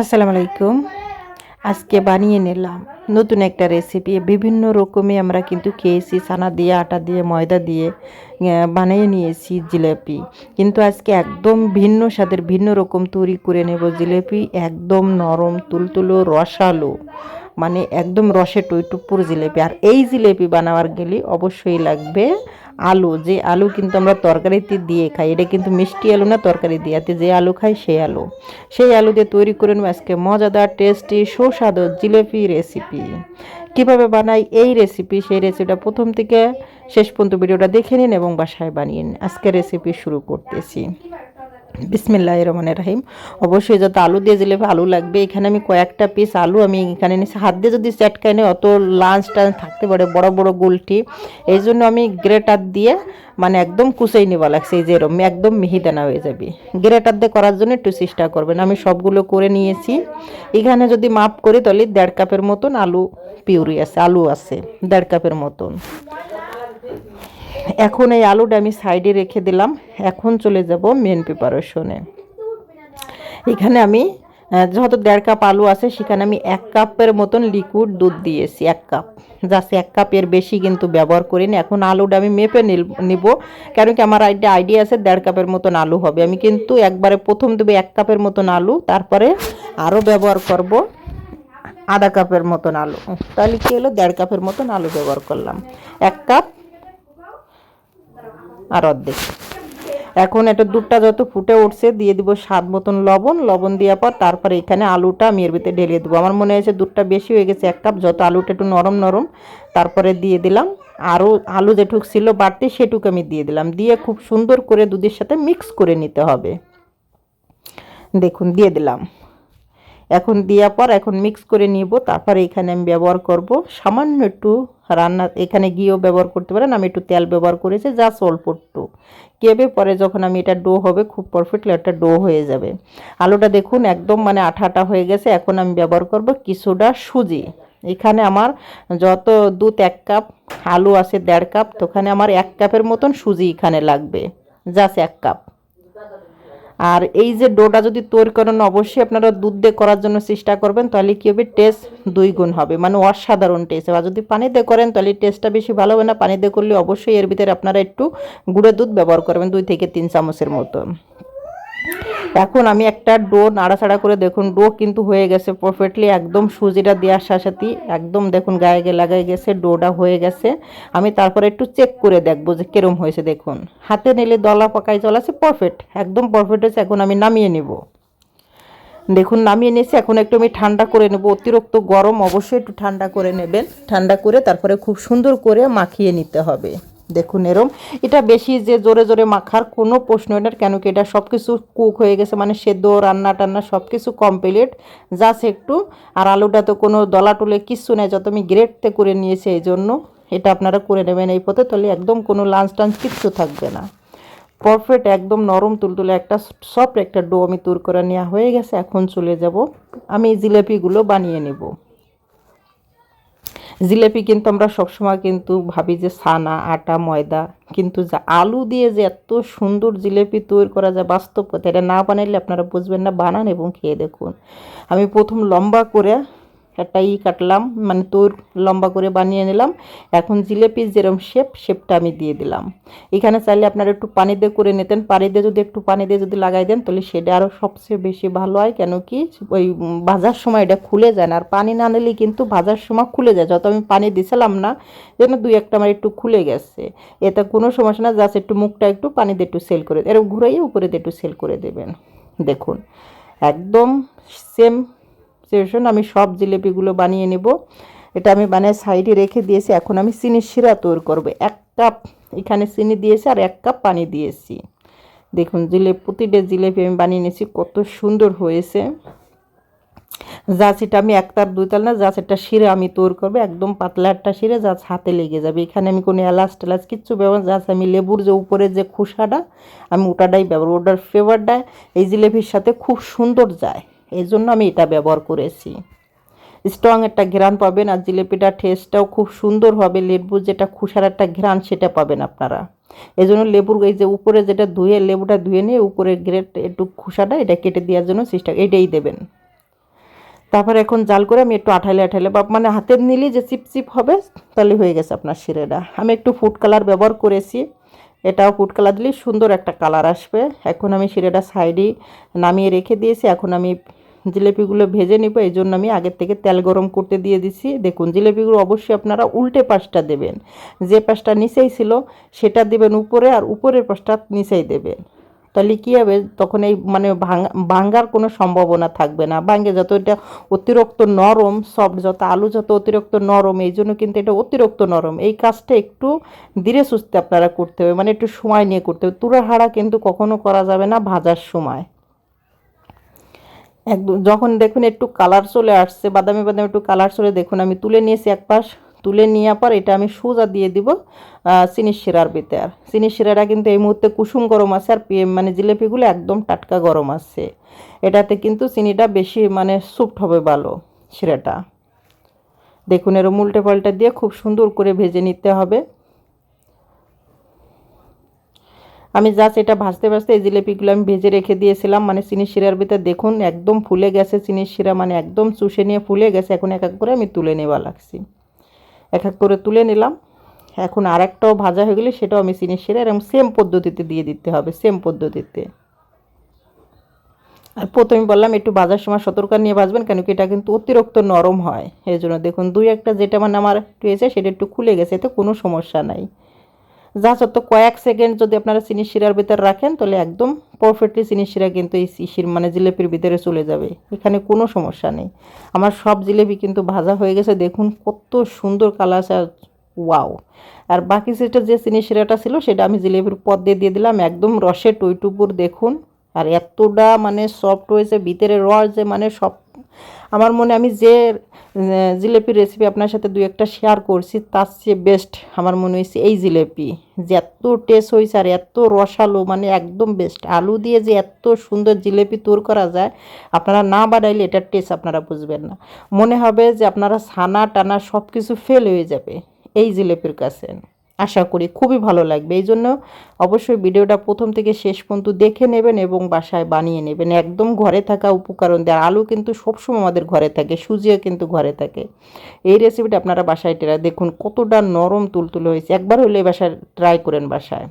আসসালামু আলাইকুম আজকে বানিয়ে নিলাম নতুন একটা রেসিপি বিভিন্ন রকমে আমরা কিন্তু খেয়েছি, ছানা দিয়ে, আটা দিয়ে, ময়দা দিয়ে বানিয়ে নিয়েছি জিলেপি। কিন্তু আজকে একদম ভিন্ন স্বাদের, ভিন্ন রকম তৈরি করে নেব জিলেপি। একদম নরম, তুলতুলো, রসালো মানে একদম রসে টইটুপুর জিলেপি। আর এই জিলেপি বানাবার গেলে অবশ্যই লাগবে আলু, যে আলু কিন্তু আমরা তরকারিতে দিয়ে খাই, এটা কিন্তু মিষ্টি আলু না তরকারি দিয়ে এতে যে আলু খাই সেই আলু। সেই আলু দিয়ে তৈরি করে নেব আজকে মজাদার টেস্টি সুস্বাদু জিলেপি রেসিপি কীভাবে বানাই এই রেসিপি সেই রেসিপিটা প্রথম থেকে শেষ পর্যন্ত ভিডিওটা দেখে নিন এবং বাসায় বানিয়ে নিন। আজকে রেসিপি শুরু করতেছি। বিসমিল্লাহ রহমানের রাহিম। অবশ্যই যত আলু দিয়ে জিলেপি আলু লাগবে, এখানে আমি কয়েকটা পিস আলু আমি এখানে নিয়েছি হাত দিয়ে যদি চ্যাটকায় নেই, অত লাঞ্চ টাঞ্চ থাকতে পারে, বড় বড় গুলটি। এই জন্য আমি গ্রেটার দিয়ে মানে একদম কুচাই নেওয়া লাগছে, এই যে এরম, একদম মিহিদানা হয়ে যাবে। গ্রেটার দিয়ে করার জন্য একটু চেষ্টা করবেন। আমি সবগুলো করে নিয়েছি। এখানে যদি মাপ করি, তাহলে দেড় কাপের মতন আলু পিউরি আছে, আলু আছে, দেড় কাপের মতন। এখন এই আলুটা আমি সাইডে রেখে দিলাম। এখন চলে যাব মেন প্রিপারেশনে এখানে আমি যেহেতু দেড় কাপ আলু আছে, সেখানে আমি এক কাপের মতন লিকুইড দুধ দিয়েছি, এক কাপ। জাস্ট এক কাপের বেশি কিন্তু ব্যবহার করিনি। এখন আলুটা আমি মেপে নিব। কারণ কি আমার আইডিয়া আইডিয়া আছে দেড় কাপের মতন আলু হবে। আমি কিন্তু একবারে প্রথম দেবো এক কাপের মতন আলু, তারপরে আরও ব্যবহার করব আধা কাপের মতন আলু। তাহলে কি হলো? দেড় কাপের মতন আলু ব্যবহার করলাম। এক কাপ আর অর্ধেক। এখন এটা দুধটা যত ফুটে উঠছে, দিয়ে দিব স্বাদ মতন লবণ। লবণ দেওয়ার পর তারপরে এখানে আলুটা আমি এর ভিতরে ঢেলে দেবো। আমার মনে হয়েছে দুধটা বেশি হয়ে গেছে এক কাপ, যত আলুটা একটু নরম নরম, তারপরে দিয়ে দিলাম। আরও আলু যেটুক ছিল বাড়তি, সেটুকু আমি দিয়ে দিলাম। দিয়ে খুব সুন্দর করে দুধের সাথে মিক্স করে নিতে হবে। দেখুন, দিয়ে দিলাম। এখন দেওয়ার পর এখন মিক্স করে নিব, তারপরে এখানে আমি ব্যবহার করব। সামান্য একটু রান্না, এখানে গিয়েও ব্যবহার করতে পারেন, আমি একটু তেল ব্যবহার করেছি, জাস্ট অল্প একটু। কেবে পরে যখন আমি এটা ডো হবে, খুব পারফেক্টলি একটা ডো হয়ে যাবে। আলুটা দেখুন একদম মানে আঠা আঠা হয়ে গেছে, এখন আমি ব্যবহার করব কিছুটা সুজি। এখানে আমার যত দুধ এক কাপ, আলু আছে দেড় কাপ, তো ওখানে আমার এক কাপের মতন সুজি এখানে লাগবে, জাস্ট এক কাপ। আর এই যে ডোটা যদি তৈরি করেন, অবশ্যই আপনারা দুধ দিয়ে করার জন্য চেষ্টা করবেন, তাহলে কী হবে? টেস্ট দুই গুণ হবে মানে অসাধারণ টেস্ট। আর যদি পানিতে করেন, তাহলে টেস্টটা বেশি ভালো হবে না। পানিতে করলে অবশ্যই এর ভিতরে আপনারা একটু গুঁড়ো দুধ ব্যবহার করবেন, দুই থেকে তিন চামচের মতো এখন আমি একটা ডো নাড়াচাড়া করে দেখুন, ডো কিন্তু হয়ে গেছে পারফেক্টলি একদম সুজিটা দেওয়ার সাথে সাথে একদম দেখুন গায়ে গিয়ে লাগাই গেছে, ডোটা হয়ে গেছে। আমি তারপরে একটু চেক করে দেখব যে কিরম হয়েছে দেখুন। হাতে নিলে দলা পাকায় জল আছে পারফেক্ট একদম পারফেক্ট হয়েছে, এখন আমি নামিয়ে নিব। দেখুন, নামিয়ে নিয়েছি, এখন একটু আমি ঠান্ডা করে নেব, অতিরিক্ত গরম অবশ্যই একটু ঠান্ডা করে নেবেন। ঠান্ডা করে তারপরে খুব সুন্দর করে মাখিয়ে নিতে হবে। দেখুন এরম। এটা বেশি যে জোরে জোরে মাখার কোনো প্রশ্ন নেই কেন কি এটা সব কিছু কুক হয়ে গেছে মানে সেদ্ধ, রান্না টান্না সব কিছু কমপ্লিট জাস্ট একটু। আর আলুটা তো কোনো দলা টুলে কিচ্ছু নেই, যত আমি গ্রেটতে করে নিয়েছি এই জন্য, এটা আপনারা করে নেবেন এই পথে, তাহলে একদম কোনো লাঞ্চ টাঞ্চ কিচ্ছু থাকবে না। পারফেক্ট একদম নরম তুলতুলে একটা সফট একটা ডো আমি তুর করে নেওয়া হয়ে গেছে, এখন চলে যাব। আমি জিলেপিগুলো বানিয়ে নেব। জিলেপি কিন্তু আমরা সবসময় কিন্তু ভাবি যে ছানা, আটা, ময়দা। কিন্তু যা আলু দিয়ে যে এত সুন্দর জিলেপি তৈরি করা যায়, বাস্তব কথা, এটা না বানাইলে আপনারা বুঝবেন না। বানান এবং খেয়ে দেখুন। আমি প্রথম লম্বা করে একটা ই কাটলাম মানে তোর লম্বা করে বানিয়ে নিলাম। এখন জিলেপির যেরকম শেপ শেপটা আমি দিয়ে দিলাম। এখানে চাইলে আপনারা একটু পানি দিয়ে করে নিতেন। পানি দিয়ে যদি একটু পানি দিয়ে যদি লাগাই দেন, তাহলে সেটা আরও সবচেয়ে বেশি ভালো হয়। কেন কি, ওই ভাজার সময় এটা খুলে যায় না। আর পানি না নিলে কিন্তু ভাজার সময় খুলে যায়। যত আমি পানি দিছিলাম না, যেন দুই একটা আমার একটু খুলে গেছে। এতে কোনো সমস্যা না, জাস্ট একটু মুখটা একটু পানি দিয়ে একটু সেল করে এরকম ঘুরাইয়ে উপরে দিয়ে একটু সেল করে দেবেন। দেখুন, একদম সেম সিচুয়েশন আমি সব জিলেপিগুলো বানিয়ে নেব। এটা আমি বানিয়ে সাইডে রেখে দিয়েছি। এখন আমি চিনির শিরা তৈরি করব। এক কাপ, এখানে চিনি দিয়েছি আর এক কাপ পানি দিয়েছি। দেখুন, জিলেপি, প্রতিটা জিলেপি আমি বানিয়ে নিয়েছি। কত সুন্দর হয়েছে। সেটা আমি একতার দুই তাল না সেটা শিরে আমি তৈরি করব। একদম পাতলা একটা শিরে, যা হাতে লেগে যাবে। এখানে আমি কোনো এলাচ টেলাচ কিচ্ছু ব্যবহার যা আমি লেবুর যে উপরে যে খোসাটা, আমি ওটাটাই ব্যবহার ওটার ফ্লেভারটা এই জিলেপির সাথে খুব সুন্দর যায়। এই জন্য আমি এটা ব্যবহার করেছি। স্ট্রং একটা ঘ্রাণ পাবেন আর জিলিপিটার টেস্টটাও খুব সুন্দর হবে। লেবুর যেটা খুসার একটা ঘ্রাণ, সেটা পাবেন আপনারা। এই জন্য লেবুর এই যে উপরে যেটা ধুয়ে, লেবুটা ধুয়ে নিয়ে উপরে গ্রেট একটু খুসাটা এটা কেটে দেওয়ার জন্য চেষ্টা এটাই দেবেন। তারপর এখন জাল করে আমি একটু আঠালে আঠালে বা মানে হাতের নিলেই যে চিপচিপ হবে, তাহলে হয়ে গেছে আপনার শিরেটা। আমি একটু ফুড কালার ব্যবহার করেছি। এটাও ফুড কালার দিলে সুন্দর একটা কালার আসবে। এখন আমি শিরেটা সাইডে নামিয়ে রেখে দিয়েছি। এখন আমি জিলেপিগুলো ভেজে নিব, এই জন্য আমি আগের থেকে তেল গরম করতে দিয়ে দিছি। দেখুন, জিলেপিগুলো অবশ্যই আপনারা উল্টে পাশটা দেবেন। যে পাশটা নিচেই ছিল, সেটা দেবেন উপরে আর উপরের পাশটা নিচেই দেবেন। তাহলে কী হবে? তখন এই মানে ভাঙা ভাঙ্গার কোনো সম্ভাবনা থাকবে না। ভাঙ্গে যত এটা অতিরিক্ত নরম, সফট যত আলু যত অতিরিক্ত নরম, এই জন্য কিন্তু এটা অতিরিক্ত নরম। এই কাজটা একটু ধীরে সুস্থে আপনারা করতে হবে মানে একটু সময় নিয়ে করতে হবে। তুরা হাড়া কিন্তু কখনো করা যাবে না ভাজার সময়। একদম, যখন দেখুন একটু কালার চলে আসছে, বাদামি বাদামি একটু কালার চলে, দেখুন আমি তুলে নিয়েছি এক পাশ। তুলে নেওয়ার পর এটা আমি সোজা দিয়ে দিব চিনির শিরার ভিতর। চিনির শিরাটা কিন্তু এই মুহূর্তে কুসুম গরম আছে আর মানে জিলেপিগুলো একদম টাটকা গরম আছে। এটাতে কিন্তু চিনিটা বেশি মানে সুপ্ট হবে ভালো শিরাটা। দেখুন এরম উল্টে পাল্টা দিয়ে খুব সুন্দর করে ভেজে নিতে হবে। আমি জাস্ট এটা ভাজতে ভাজতে এই জিলেপিগুলো আমি ভেজে রেখে দিয়েছিলাম। মানে চিনির শিরার ভিতরে দেখুন, একদম ফুলে গেছে চিনির শিরা মানে একদম চুষে নিয়ে ফুলে গেছে। এখন এক এক করে আমি তুলে নেওয়া লাগছি। এক এক করে তুলে নিলাম। এখন আরেকটাও ভাজা হয়ে গেলে সেটাও আমি চিনির শিরা এবং সেম পদ্ধতিতে দিয়ে দিতে হবে সেম পদ্ধতিতে। আর প্রথমে বললাম, একটু বাজার সময় সতর্ক নিয়ে বাজবেন কেন কি এটা কিন্তু অতিরিক্ত নরম হয়। এই জন্য দেখুন, দুই একটা যেটা মানে আমার এসে সেটা একটু খুলে গেছে, এতে কোনো সমস্যা নাই। যা সত্য কয়েক সেকেন্ড যদি আপনারা চিনি শিরার ভিতরে রাখেন, তাহলে একদম পারফেক্টলি চিনি শিরা কিন্তু এই শিশির মানে জিলেপির ভিতরে চলে যাবে। এখানে কোনো সমস্যা নেই। আমার সব জিলেপি কিন্তু ভাজা হয়ে গেছে। দেখুন কত সুন্দর কালার ওয়াও আর বাকি সেটা যে চিনি শিরাটা ছিল, সেটা আমি জিলেপির পদ দিয়ে দিয়ে দিলাম। একদম রসে টইটুপুর, দেখুন। আর এতটা মানে সফট হয়েছে, ভিতরে রস যে মানে সব, আমার মনে আমি যে জিলেপির রেসিপি আপনার সাথে দু একটা শেয়ার করছি, তার চেয়ে বেস্ট আমার মনে হয়েছে এই জিলেপি। যে এত টেস্ট হয়েছে আর এত রসালো মানে একদম বেস্ট আলু দিয়ে যে এত সুন্দর জিলেপি তৈরি করা যায়, আপনারা না বানাইলে এটার টেস্ট আপনারা বুঝবেন না। মনে হবে যে আপনারা ছানা, টানা সব কিছু ফেল হয়ে যাবে এই জিলেপির কাছে। আশা করি খুবই ভালো লাগবে। এই জন্য অবশ্যই ভিডিওটা প্রথম থেকে শেষ পর্যন্ত দেখে নেবেন এবং বাসায় বানিয়ে নেবেন। একদম ঘরে থাকা উপকরণ দেয়। আলু কিন্তু সবসময় আমাদের ঘরে থাকে, সুজিও কিন্তু ঘরে থাকে। এই রেসিপিটা আপনারা বাসায় টেরা দেখুন কতটা নরম তুলতুলে হয়েছে। একবার হলে বাসায় ট্রাই করেন বাসায়।